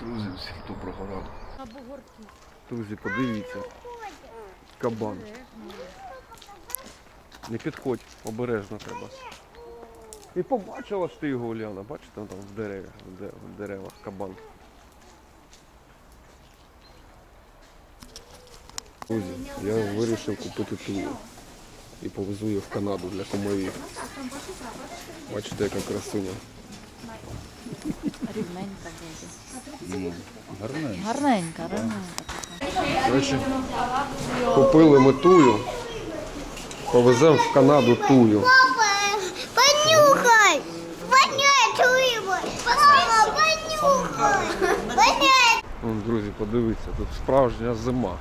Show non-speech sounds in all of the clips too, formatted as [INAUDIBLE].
Друзі, всіх доброго ранку. Друзі, подивіться. Кабан. Не підходь, обережно треба. І побачила ж ти його, Уляна, бачите, там в деревах, в деревах кабан. Друзі, я вирішив купити тулу і повезу її в Канаду для комарів. Бачите, яка красуня. Рівненька дядя. Гарна. Гарненька, гарненька. Коротше, купили ми тую, повеземо в Канаду тую. Папа, понюхай! Папа, понюхай! Вон, друзі, подивіться, тут справжня зима.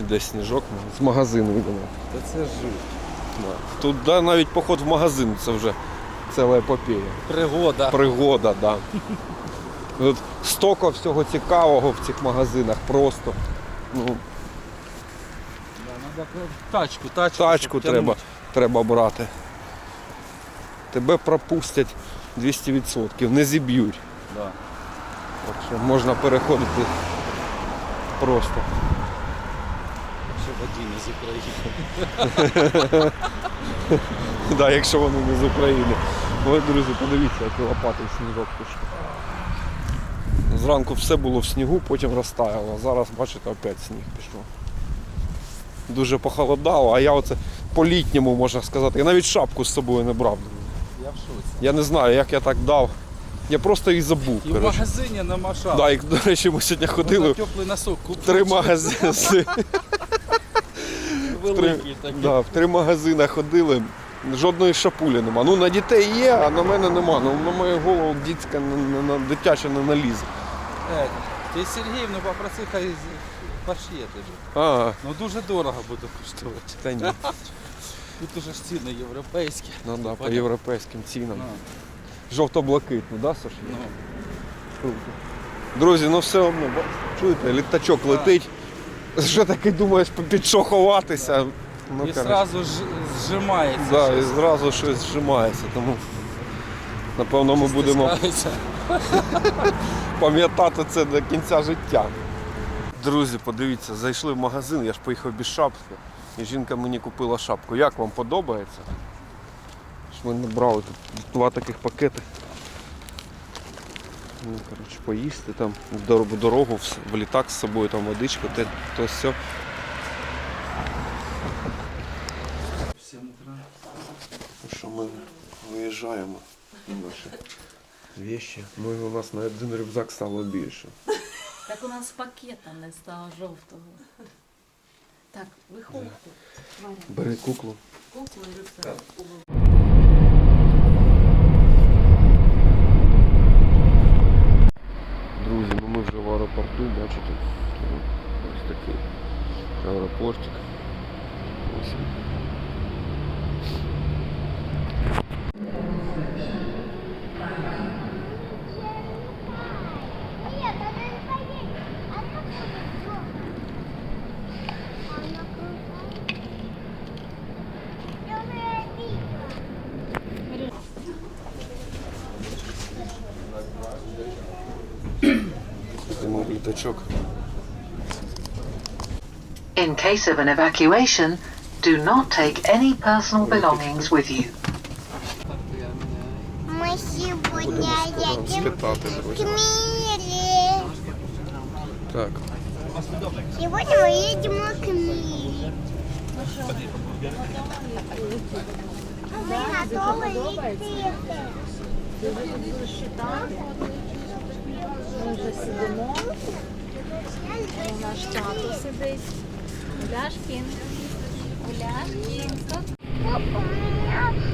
Іде сніжок, ми з магазину йдемо. Та це жуть. Да. Тут да, навіть поход в магазин це вже ціла епопея. Пригода. Пригода, да. Тут стоко всього цікавого в цих магазинах просто. Ну, тачку, тачку. тачку треба, треба брати. Тебе пропустять 200%, не зіб'ють. Да. Так що можна переходити просто. Ще водіни з України. [LAUGHS] Да, якщо вони не з України. Ой, друзі, подивіться, які лопати в сніжок пішли. Зранку все було в снігу, потім розтаяло. Зараз, бачите, опять сніг пішов. Дуже похолодало, а я оце по-літньому можна сказати. Я навіть шапку з собою не брав. Я в шоці. Я не знаю, як я так дав. Я просто її забув. І в коротше. магазині нема шапки. Да, і, до речі, ми сьогодні ходили теплий носок купив. в три магазини. Великий такий. Да, в три магазини ходили, жодної шапулі нема. Ну на дітей є, а на мене нема. Ну на мою голову дітська на, на, на дитяча не налізе. Е, Ти Сергіївну попроси, хай пошиє тобі. А, Ну дуже дорого буде коштувати. та ні. [LAUGHS] Тут уже ж ціни європейські. Ну да, по європейським цінам. Ну, Жовто-блакитну, да, Саш? ну. Круто. Друзі, ну все одно, чуєте, літачок летить. Що таки думаєш, під що ховатися? Ну, І одразу ж зжимається. Да, і щось. зразу щось зжимається, тому напевно ми будемо [LAUGHS] пам'ятати це до кінця життя. Друзі, подивіться, зайшли в магазин, я ж поїхав без шапки. І жінка мені купила шапку. Як вам подобається? Ж Ми набрали тут два таких пакети. Ну, коротше, поїсти там в дорогу, в- в літак з собою, там водичка, те, то все. В 7 утра. Ну що ми виїжджаємо. Наші віщі. Ну і у нас на один рюкзак стало більше. Так у нас пакета не стало жовтого. Так, виходьте. Варя, Бери куклу. куклу і рюкзак. Це мій літачок. In case of an evacuation, do not take any personal belongings with you. Мы сегодня едем Слітати, к друзі. Мире. Так. Сегодня мы едем к Мире. Мы готовы идти. Ми вже сидимо. Наш тато сидить. Ляшкін. Ляшкін. Оп, у меня...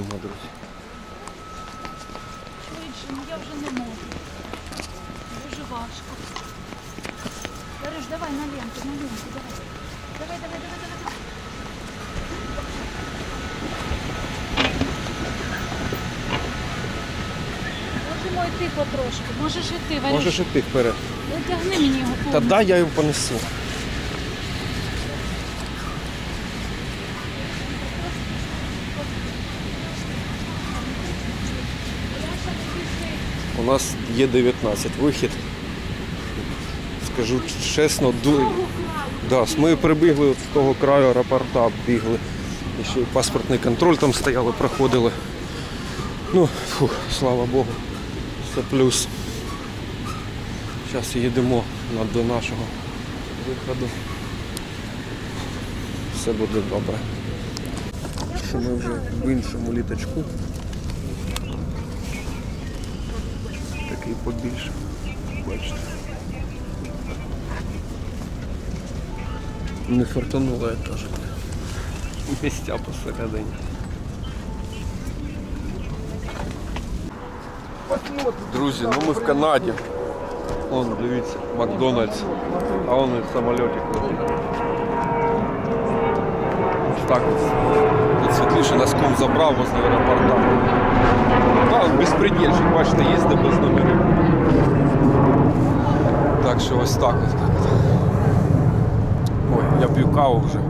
Йдемо, друзі. Швидше, ну я вже не можу. Дуже важко. Береш, давай на ленту, на ленту, давай. Давай, давай, давай, давай. Можемо йти потрошки. Можеш йти, Варюш. Можеш іти вперед. Тягни мені його Та дай я його понесу. У нас є 19 вихід. Скажу чесно, ду... да, ми прибігли от з того краю аеропорта, бігли. І ще й паспортний контроль там стояли, проходили. Ну, фух, слава Богу, все плюс. Зараз їдемо до нашого виходу. Все буде добре. Ми вже в іншому літачку. Такий побільше. Бачите. Не фартануло, як кажуть. Місця посередині. Друзі, ну ми в Канаді. Вон, дивіться, Макдональдс. А вон і самолітик летить. Ось так ось. Тут світліше нас кум забрав возле аеропорта. А, он безпредельщик, бачите, їздить Так що ось так ось. Ой, я п'ю каву вже.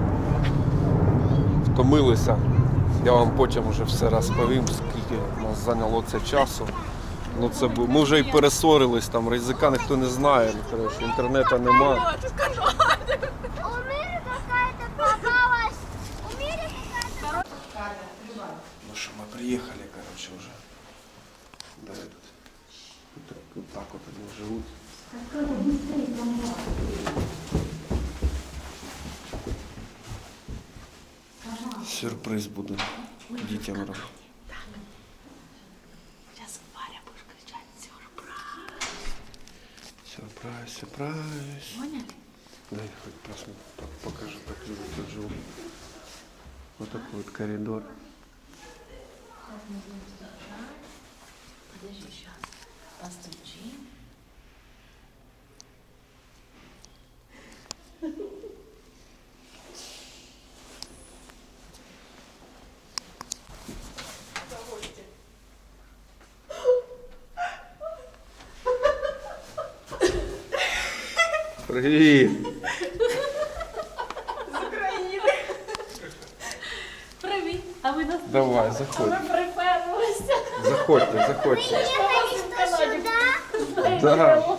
Втомилися. Я вам потім вже все розповім, скільки нас зайняло це часу. Ну це ми вже і пересорились, там ризика ніхто не знає. Ну, коротше, інтернету нема. Ну що, ми приїхали, коротше, вже. Давай тут. Так, от так от вони живуть. Сюрприз буде дітям робити. Зараз Варя будеш кричати сюрприз. Сюрприз, сюрприз. Поняли? Дай хоть просто так покажу, как люди тут живут. Вот такой вот коридор. Подожди, сейчас. Постучи. Привет! Привіт. А ви нас Давай, заходь. приперлися. Заходьте, заходьте. Приехали что сюда. Да.